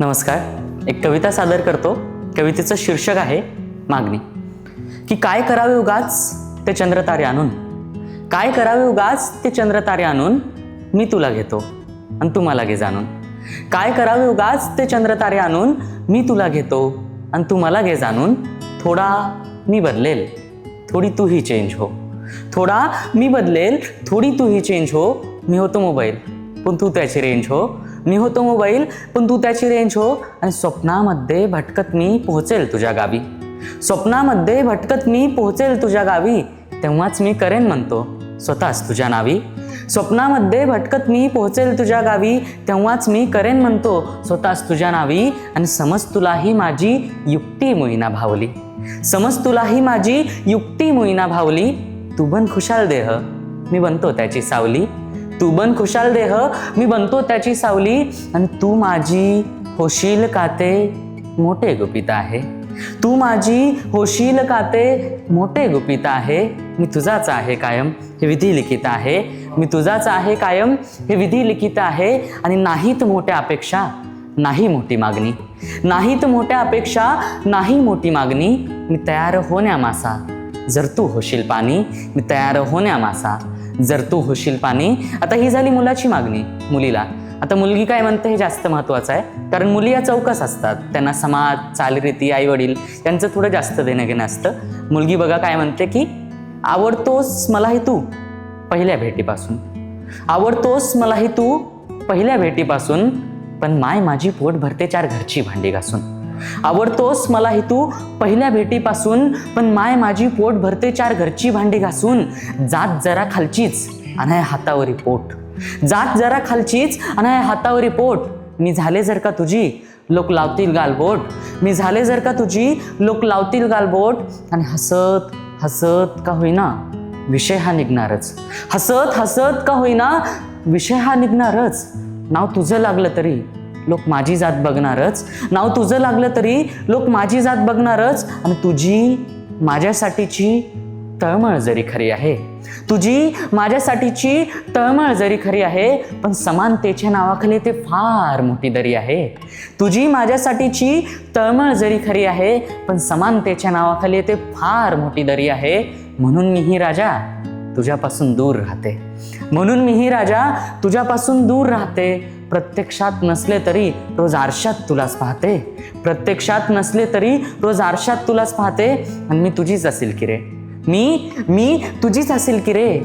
नमस्कार. एक कविता सादर करतो. कवितेचं शीर्षक आहे मागणी. की काय करावे उगाच ते चंद्रतारे आणून? काय करावे उगाच ते चंद्रतारे आणून? मी तुला घेतो आणि तू मला घे जाणून. काय करावे उगाच ते चंद्रतारे आणून? मी तुला घेतो आणि तू मला घे जाणून. थोडा मी बदलेल थोडी तूही चेंज हो. थोडा मी बदलेल थोडी तूही चेंज हो. मी होतो मोबाईल पण तू त्याची रेंज हो. मी होतो मोबाईल पण तू त्याची रेंज हो. आणि स्वप्नामध्ये भटकत मी पोहोचेल तुझ्या गावी. स्वप्नामध्ये भटकत मी पोहोचेल तुझ्या गावी. तेव्हाच मी करेन म्हणतो स्वतःच तुझ्या नावी. स्वप्नामध्ये भटकत मी पोहोचेल तुझ्या गावी. तेव्हाच मी करेन म्हणतो स्वतःच तुझ्या नावी. आणि समज तुलाही माझी युक्ती मुईना भावली. समज तुलाही माझी युक्ती मुईना भावली. तू बन खुशाल देह. मी बनतो त्याची सावली. तू बन खुशाल देह मी बनतो त्याची सावली. आणि तू माझी होशील काते मोठे गुपित आहे. तू माझी होशील काते मोठे गुपित आहे. मी तुझाच आहे कायम हे विधी लिखित आहे. मी तुझाच आहे कायम हे विधी लिखित आहे. आणि नाहीत मोठ्या अपेक्षा नाही मोठी मागणी. नाहीत मोठ्या अपेक्षा नाही मोठी मागणी. मी तयार होण्या मासा जर तू होशील पाणी मी तयार होण्या मासा. जर तू होशील पाणी आता ही झाली मुलाची मागणी मुलीला. आता मुलगी काय म्हणते हे जास्त महत्त्वाचं आहे. कारण मुली या चौकस असतात. त्यांना समाज चालरीती आई वडील यांचं थोडं जास्त देणं घेणं असतं. मुलगी बघा काय म्हणते की आवडतोस मलाही तू पहिल्या भेटीपासून. आवडतोस मलाही तू पहिल्या भेटीपासून. पण माय माझी पोट भरते चार घरची भांडी घासून. आवडतोस मला हे तू पहिल्या भेटीपासून पण माय माझी पोट भरते चार घरची भांडी घासून. जात जरा खालचीच अनाय हातावरी पोट. जात जरा खालचीच आणि हातावरी पोट. मी झाले जर का तुझी लोक लावतील गालबोट. मी झाले जर का तुझी लोक लावतील गालबोट. आणि हसत हसत का होईना विषय हा निघणारच. हसत हसत का होईना विषय हा निघणारच. नाव तुझं लागलं तरी. लोक माझी जात बघणारच. नाव तुझं लागलं तरी लोक माझी जात बघणारच. आणि तुझी माझ्यासाठीची तळमळ जरी खरी आहे तुझी माझ्यासाठीची तळमळ जरी खरी आहे पण समानतेच्या नावाखाली ते फार मोठी दरी आहे. तुझी माझ्यासाठीची तळमळ जरी खरी आहे पण समानतेच्या नावाखाली ते फार मोठी दरी आहे. म्हणून मीही राजा तुझ्यापासून दूर राहते. म्हणून मीही राजा तुझ्यापासून दूर राहते. प्रत्यक्षात नसले तरी रोज आरशात तुलाच पाहते. प्रत्यक्षात नसले तरी रोज आरशात तुलाच पाहते. आणि मी तुझीच असेल की रे? मी मी तुझीच असेल की रे?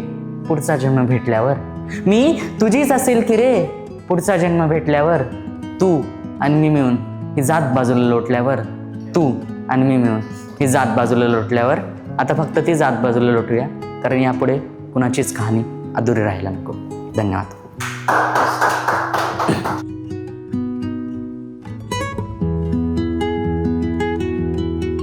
पुढचा जन्म भेटल्यावर. मी तुझीच असेल की रे? पुढचा जन्म भेटल्यावर. तू आणि मी मिळून ही जात बाजूला लोटल्यावर. तू आणि मी मिळून ही जात बाजूला लोटल्यावर. आता फक्त ती जात बाजूला लोटूया. कारण यापुढे कुणाचीच कहाणी अधुरी राहायला नको. धन्यवाद.